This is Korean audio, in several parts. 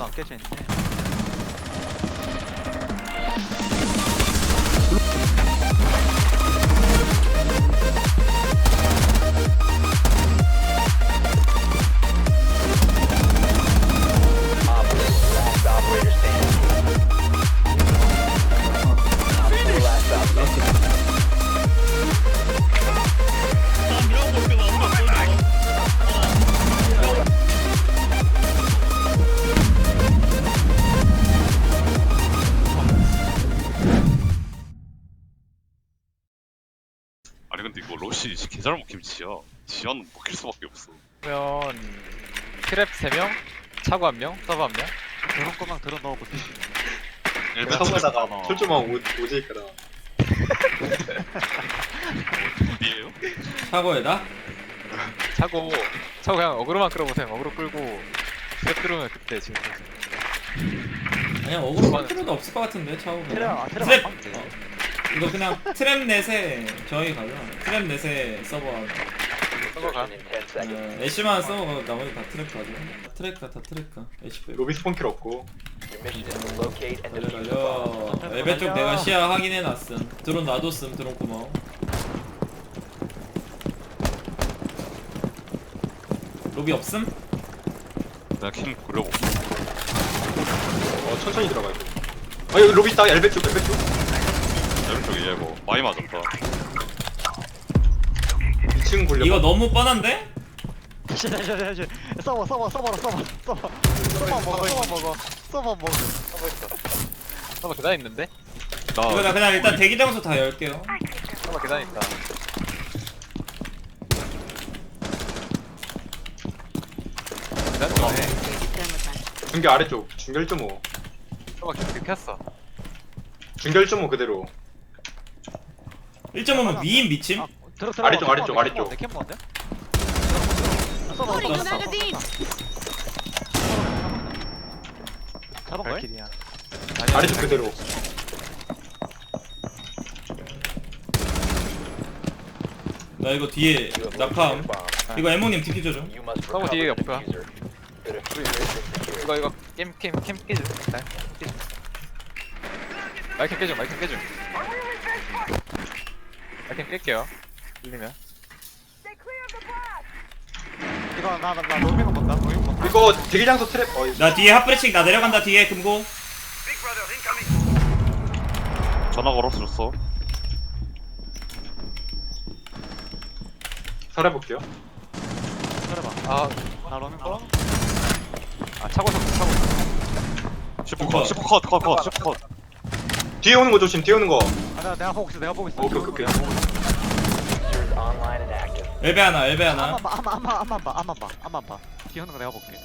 안 깨져 있네. 러시 개잘못 김치야 지연 먹힐 수밖에 없어 그러면 트랩 3명, 차고 1명, 서버 1명 저런 거만 들어 넣어보지. 일단 어. 철조망 오- 오지니까 어디에요? 사고에다? 차고 차고 그냥 어그로만 끌어보세요 어그로 끌고 트랩 들어오면 그때 지금 아니야 어그로 갈 필요도 없을 것 같은데 차고 아 테레 트랩! 안 돼. 어. 이거 그냥 트랩 넷에 저희 가자 트랩 넷에 서버 서버 가 Insertion in 10 seconds. 어, 애쉬만 서버 나머지 다 트랩 가자 트랩 가다 트랩 가. 애쉬 빼고. 로비 스폰킬 없고. 달려 엘베 쪽 내가 시야 확인해 놨음. 드론 놔뒀음 드론 고마워 로비 없음? 내가 캠 그려볼게 어 천천히 들어가야 돼. 아 여기 로비 있다. 엘베 쪽 엘베 쪽 오른쪽에 얘뭐 많이 맞았다. 2층 굴려 이거 너무 뻔한데? 서버 서버로 서버 서버. 서버 먹어 서버 먹어. 서버 먹어. 서버 있어. 서버 계단 있는데? 이거 나 나 그냥 일단 대기 장소 다 열게요. 서버 계단 있다. 계단 쪽에 중계 아래쪽. 중결 점호. 서버 계속 켰어. 중결 점호 그대로 1.5면 위인 미침? 아, 들어 들어. 아래쪽, 아래쪽, 아래쪽. 캠 뭔데? 서버 Loading 서버 the 서버. 잡은 거야? 발길이야 아래쪽 그대로 나 이거 뒤에 낙함. 이거 에모님 You must 서버 뒤에 been secured. 이거 이거 게임 게임 캠 깨줘 일단 캠 깨줘 마이캠 깨줘 마이캠 깨줘 마이캠 깰게요. 들리면. 이거 나나 나 로밍 본다. 로밍 본다. 이거 대기 장소 트랩 어나 뒤에 핫브레칭 나 내려간다 뒤에 금고 전화 걸었었어. 살아볼게요. 들어봐. 아나 나 로밍 봐. 아 차고 서 차고 슈퍼 컷. 슈퍼 컷 컷 컷 슈퍼 컷. 뒤에 오는 거 조심 뒤에 오는 거 아 내가 보고 있어. 내가 보고 있어. 오케이, 오케이, online and active. 엘베 하나 엘베 하나 앞만 봐. 앞만 봐. 앞만 봐. 앞만 봐. 뒤에 오는 거 내가 볼게.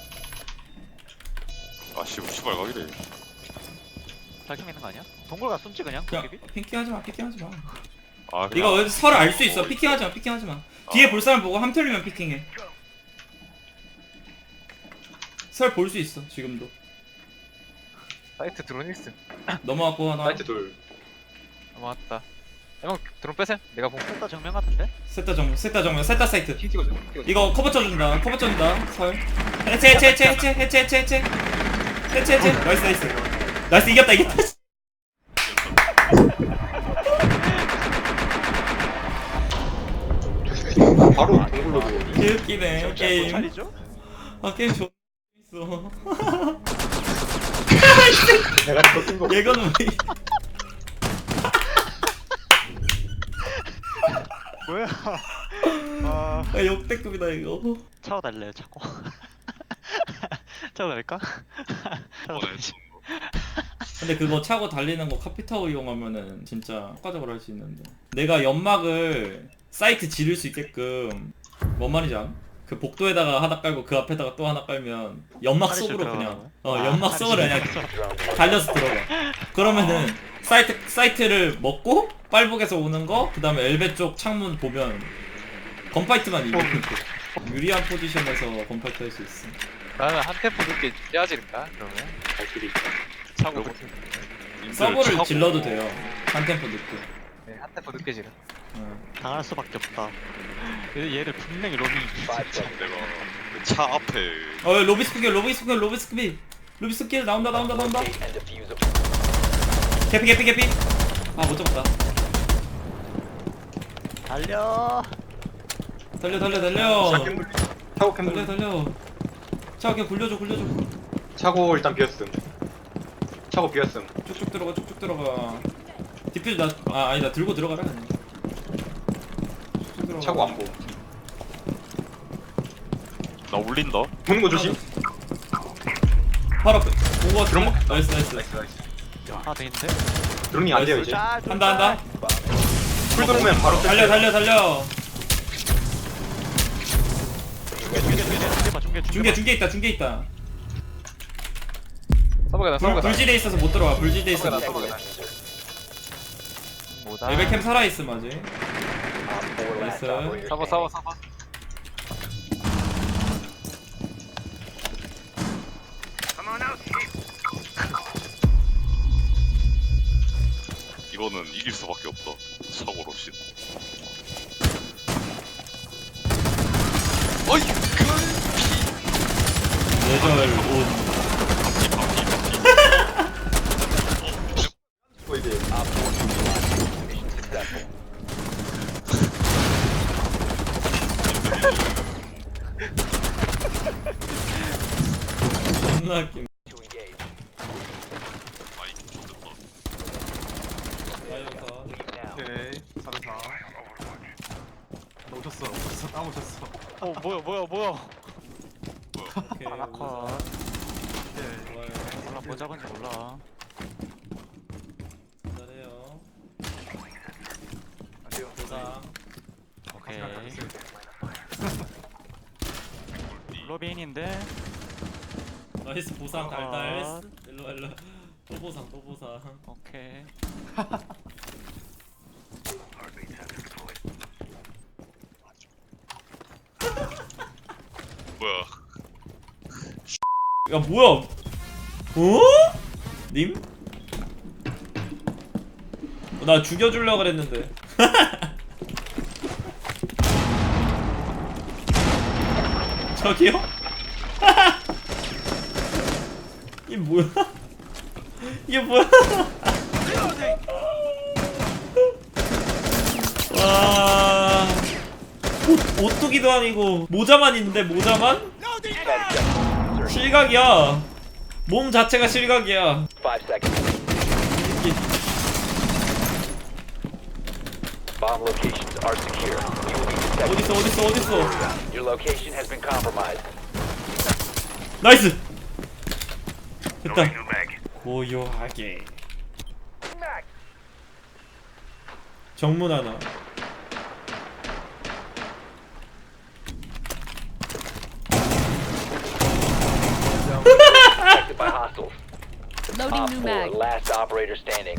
아씨 씨발 가기래 발캠 있는 거 아니야? 동굴 가 숨지 그냥. 야 도깨비? 피킹하지 마 피킹하지 마 아 이거 그냥 서로 알수 있어 피킹하지 마 피킹하지 마 뒤에 볼 사람 보고 함 틀리면 피킹해 설 볼 수 있어 지금도 사이트 드론 있음 넘어왔고 하나 사이트 둘 넘어왔다. 형 드론 빼셈 내가 본 셋다 정면 같은데? 셋다 정면 셋다 정면 셋다 사이트. 킹 찍어줘 킹 찍어줘. 이거 커버 쳐준다 커버 쳐준다. 설 해체 해체 해체 해체 해체 해체 해체. 해체 해체. 나이스 나이스. 나이스 이겼다 이겼다. 바로 동굴로 들어오네 개웃기네 게임. 차리죠? 아 게임 좋 있어 내가 더뜬거 얘거는 왜 뭐야? 아 아, 역대급이다 이거 차워 달래요 차고. 차워 달까? 이번에 근데 그거 차고 달리는 거 카피타워 이용하면은 진짜 효과적으로 할 수 있는데 내가 연막을 사이트 지를 수 있게끔 뭔 말인지 알아? 그 복도에다가 하나 깔고 그 앞에다가 또 하나 깔면 연막 화장실 속으로 들어가는 그냥 거야? 어 아, 연막 속으로 그냥 달려서 들어가 그러면은 사이트 사이트를 먹고 빨복에서 오는 거 그 다음에 엘베 쪽 창문 보면 건파이트만 거 유리한 포지션에서 건파이트 할 수 있어 나는 한 템포 늦게 떼어지른다 그러면 발길이 차고 서버를 차고- 질러도 돼요 한 템포 늦게 네, 한 템포 늦게 지른 어. 당할 수밖에 없다. 얘- 얘를 분명히 로밍. 내가 그차 앞에 어 로비스크비 로비스크비 로비스크비 루비 스킬 나온다 나온다 나온다 Locate and defuse a 개피 개피 개피 아 못 잡았다 달려. 달려 달려 달려. 차고 캠 달려 달려. 자 그냥 굴려줘 굴려줘. 차고 일단 비었음. 차고 비었음. 쭉쭉 들어가 쭉쭉 들어가. 디퓨즈 나아 아니 나 들고 들어가라 그냥. 쭉쭉 들어가. 차고 안 보고 나 울린다. 보는 거 조심. 바로 앞에. 오버 드럼 먹- 나이스 나이스 나이스. 나이스 하나 더 있는데? 드론이 안 돼요 이제. 짤, 한다 한다 풀 들어오면 바로 달려 달려 달려. 중계 중계 있다 중계 있다. 서버가 나 불, 서버가 나 불지대 있어서 못 들어와 불지대 있어 못 서버가 들어와 나 diffuser. 뭐다? 레벨캠 살아있음 아직. Op 4 last Nice. operator 서버. 서버 서버 이거는 이길 수밖에 없다 사고 로시 어이 예절 온 어, 이제 Op 4 neutralized. Mission successful. 존나 웃김 To engage. 아이 좋겠다 아이언사 Leave now. 오케이 잘했다 나 오셨어 오셨어 딱 오셨어. 어 뭐야 뭐야 뭐야. 오케이 하나 우선. 컷 오케이 좋아요 몰라 뭐 잡은지 몰라. 잘해요. 안녕 보상. 오케이. 로빈인데? 나이스 보상 아. 달달 일로 일로 또 보상 또 보상. 오케이 뭐야 야 뭐야 어? 님? 어, 나 죽여주려고 그랬는데 저기요? 이게 뭐야? 이게 뭐야? 옷, 오뚜기도 아니고 모자만 있는데 모자만? 실각이야 몸 자체가 실각이야 5 seconds. Bomb locations are secure. You will be detected. 어딨어 어딨어 어딨어 Your location has been compromised. 나이스 됐다 고요하게 정문 하나 Detected by hostiles. Loading Op new 4, mag. last operator standing.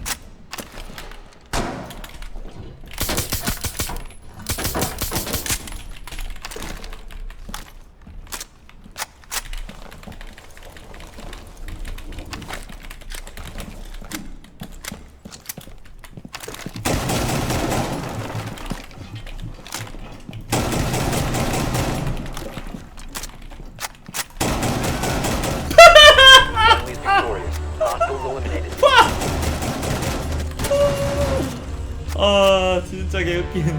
진짜 개웃기네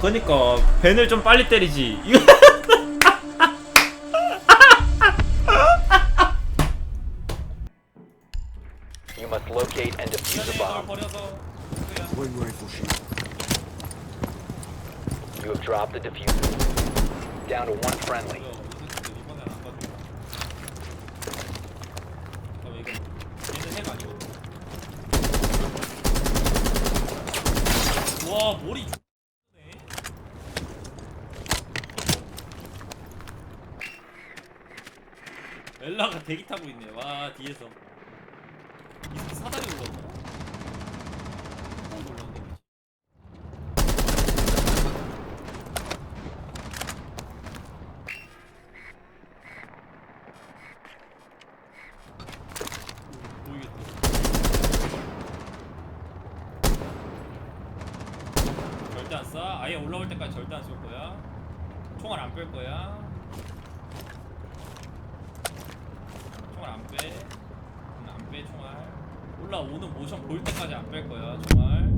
그니까 벤을 좀 빨리 때리지 이거 You must locate and defuse the bomb. 버려서 You have dropped the diffuser. Down to one friendly. 와 머리 X네. 엘라가 대기 타고 있네. 와 뒤에서 이 사다리 올라오나? 어, 올라온다. 보이겠다 절대 안 쏴. 때까지 절대 안 쏠 거야. 총알 안 뺄 거야. 총알 안 빼. 응, 안 빼, 총알. 올라오는 모션 볼 때까지 안 뺄 거야, 총알.